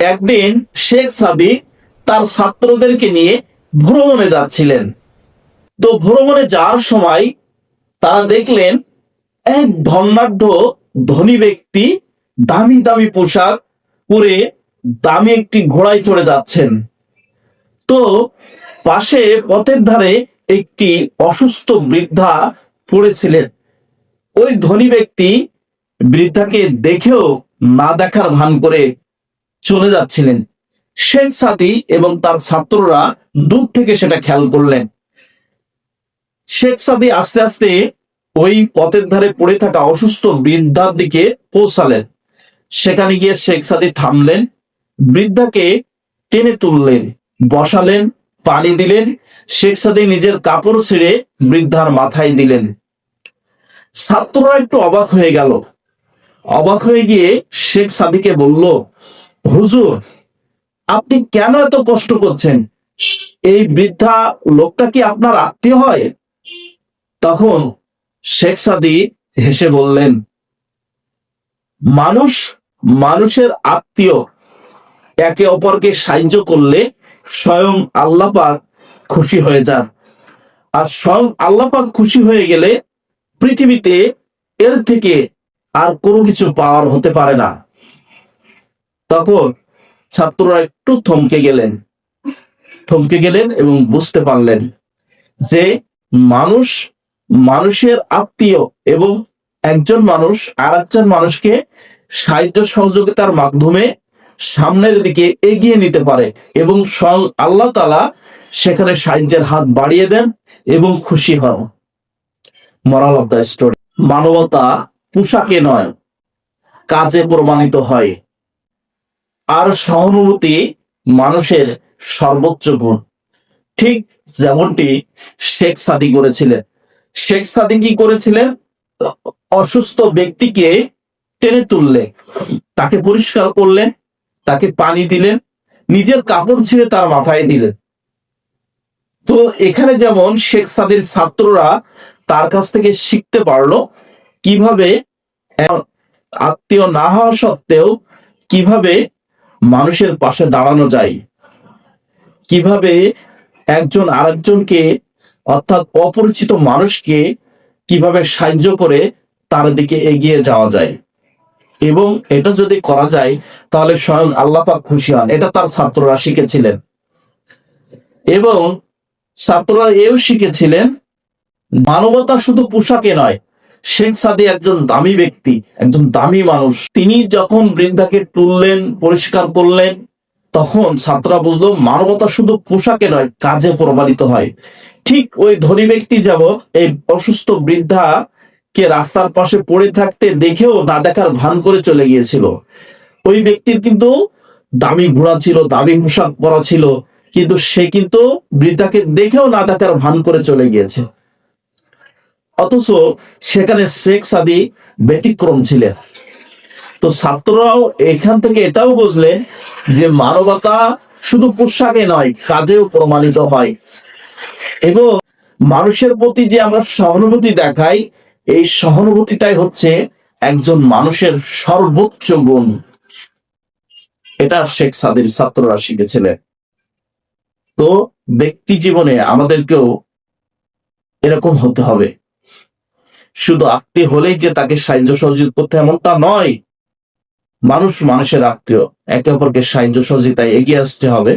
একদিন শেখ সাদি তার ছাত্রদেরকে নিয়ে ভ্রমণে যাচ্ছিলেন। তো ভ্রমণে যাওয়ার সময় তারা দেখলেন এক ধনাঢ্য ধনী ব্যক্তি দামি দামি পোশাক পরে দামি একটি ঘোড়ায় চড়ে যাচ্ছেন। তো পাশে পথের ধারে একটি অসুস্থ বৃদ্ধা পড়েছিলেন। ওই ধনী ব্যক্তি বৃদ্ধাকে দেখেও না দেখার ভান করে চলে যাচ্ছিলেন। শেখ সাদি এবং তার ছাত্ররা দূর থেকে সেটা খেয়াল করলেন। শেখ সাদি আস্তে আস্তে ওই পথের ধারে পড়ে থাকা অসুস্থ বৃদ্ধার দিকে পৌঁছালেন। সেখানে গিয়ে শেখ সাদি থামলেন, বৃদ্ধাকে টেনে তুললেন, বসালেন, পানি দিলেন, শেখ সাদি নিজের কাপড় ছিঁড়ে বৃদ্ধার মাথায় দিলেন। ছাত্ররা একটু অবাক হয়ে গেল। অবাক হয়ে গিয়ে শেখ সাদিকে বলল হুজুর, আপনি কেন এত কষ্ট করছেন? এই বৃদ্ধা লোকটা কি আপনার আত্মীয় হয়? তখন শেখ সাদি হেসে বললেন, মানুষ মানুষের আত্মীয় একে অপরকে সাহায্য করলে স্বয়ং আল্লাহ পাক খুশি হয়ে যান। আর স্বয়ং আল্লাহ পাক খুশি হয়ে গেলে পৃথিবীতে এর থেকে আর কোনো কিছু পাওয়ার হতে পারে না। তখন ছাত্ররা একটু থমকে গেলেন। থমকে গেলেন এবং বুঝতে পারলেন যে মানুষ মানুষের আত্মীয় এবং একজন মানুষ আর একজন মানুষকে সাহায্য সহযোগিতার মাধ্যমে সামনের দিকে এগিয়ে নিতে পারে এবং স্বয়ং আল্লাহ তালা সেখানে সাহায্যের হাত বাড়িয়ে দেন এবং খুশি হন। মরাল অফ দ্য স্টোরি মানবতা পোশাকে নয়, কাজে প্রমাণিত হয়। আর সহানুভূতি মানুষের সর্বোচ্চ গুণ। ঠিক যেমনটি শেখ সাদি করেছিলেন। শেখ সাদি কি করেছিলেন? অসুস্থ ব্যক্তিকে টেনে তুললে তাকে পরিষ্কার করলেন, তাকে পানি দিলেন, নিজের কাপড় ছিঁড়ে তার মাথায় দিলেন। তো এখানে যেমন শেখ সাদির ছাত্ররা তার কাছ থেকে শিখতে পারল কীভাবে আত্মীয় না হওয়া সত্ত্বেও কীভাবে মানুষের পাশে দাঁড়ানো যায়। কীভাবে একজন আরেকজনকে, অর্থাৎ অপরিচিত মানুষকে কীভাবে সাহায্য করে তার দিকে এগিয়ে যাওয়া যায়। এবং এটা যদি করা যায়, তাহলে স্বয়ং আল্লাহ পাক খুশি হন। এটা তার ছাত্ররা শিখেছিলেন। এবং ছাত্ররা এও শিখেছিলেন, মানবতা শুধু পোশাকে নয় শেখ সাদি একজন দামি ব্যক্তি, একজন দামি মানুষ। তিনি যখন বৃদ্ধাকে তুললেন, পরিষ্কার করলেন, তখন ছাত্ররা বুঝলো, মানবতা শুধু পোশাকে নয়, কাজে প্রমাণিত হয়। ঠিক ওই ধনী ব্যক্তি যাব এই অসুস্থ বৃদ্ধা কে রাস্তার পাশে পড়ে থাকতে দেখেও না দেখার ভান করে চলে গিয়েছিল। ওই ব্যক্তির কিন্তু দামি ঘোড়া ছিল, দামি পোশাক পরা ছিল, কিন্তু সে কিন্তু বৃদ্ধাকে দেখেও না দেখার ভান করে চলে গিয়েছে। অথচ সেখানে শেখ সাদি ব্যতিক্রম ছিলেন। তো ছাত্ররাও এখান থেকে এটাও বুঝলেন যে মানবতা শুধু পোশাকে নয়, কাজেও প্রমাণিত হয়। এবং মানুষের প্রতি যে আমরা সহানুভূতি দেখাই, এই সহানুভূতিটাই হচ্ছে একজন মানুষের সর্বোচ্চ গুণ। এটা শেখ সাদির ছাত্ররা শিখেছিলেন। তো ব্যক্তি জীবনে আমাদেরকেও এরকম হতে হবে। শুধু আত্মীয় হলেই যে তাকে সাহায্য সহযোগিতা করতে এমন তা নয়। মানুষ মানুষের আত্মীয়। একে অপরকে সাহায্য সহযোগিতায় এগিয়ে আসতে হবে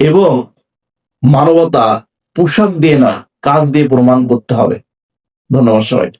এবং মানবতা পোশাক দিয়ে না, কাজ দিয়ে প্রমাণ করতে হবে। ধন্যবাদ সবাই